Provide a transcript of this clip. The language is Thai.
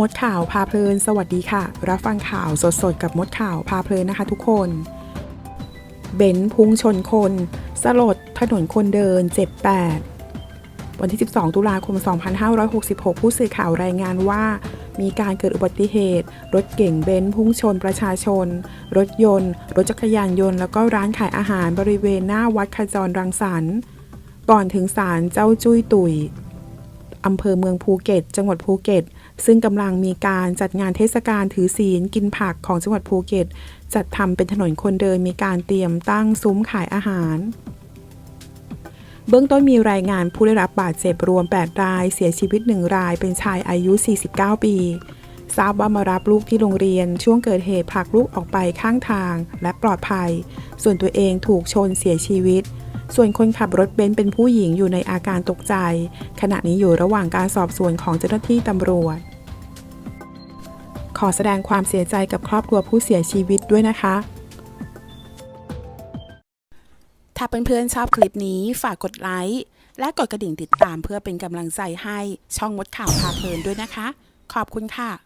มดข่าวพาเพลิน สวัสดีค่ะ รับฟังข่าวสดๆ กับมดข่าวพาเพลินนะคะทุกคน เบนพุ่งชนคน สลด ถนนคนเดินเจ็บแปดวันที่ 12 ตุลาคม 2566 ผู้สื่อข่าวรายงานว่า มีการเกิดอุบัติเหตุ รถเก่งเบนซ์พุ่งชนประชาชน รถยนต์ รถจักรยานยนต์ แล้วก็ร้านขายอาหารบริเวณหน้าวัดขจรรังสรรค์ ก่อนถึงศาลเจ้าจุ้ยตุยอำเภอเมืองภูเก็ต จังหวัดภูเก็ต ซึ่งกำลังมีการจัดงานเทศกาลถือศีลกินผักของจังหวัดภูเก็ต จัดทำเป็นถนนคนเดินมีการเตรียมตั้งซุ้มขายอาหาร เบื้องต้นมีรายงานผู้ได้รับบาดเจ็บรวม 8 ราย เสียชีวิต 1 รายเป็นชายอายุ 49 ปี ทราบว่ามารับลูกที่โรงเรียนช่วงเกิดเหตุผลักลูกออกไปข้างทางและปลอดภัย ส่วนตัวเองถูกชนเสียชีวิต ส่วนคนขับรถเบนซ์เป็นผู้หญิงอยู่ในอาการตกใจ ขณะนี้อยู่ระหว่างการสอบสวนของเจ้าหน้าที่ตำรวจ ขอแสดงความเสียใจกับครอบครัวผู้เสียชีวิตด้วยนะคะ ถ้าเพื่อนๆชอบคลิปนี้ฝากกดไลค์และกดกระดิ่งติดตามเพื่อเป็นกำลังใจให้ช่องมดข่าวพาเพลินด้วยนะคะ ขอบคุณค่ะ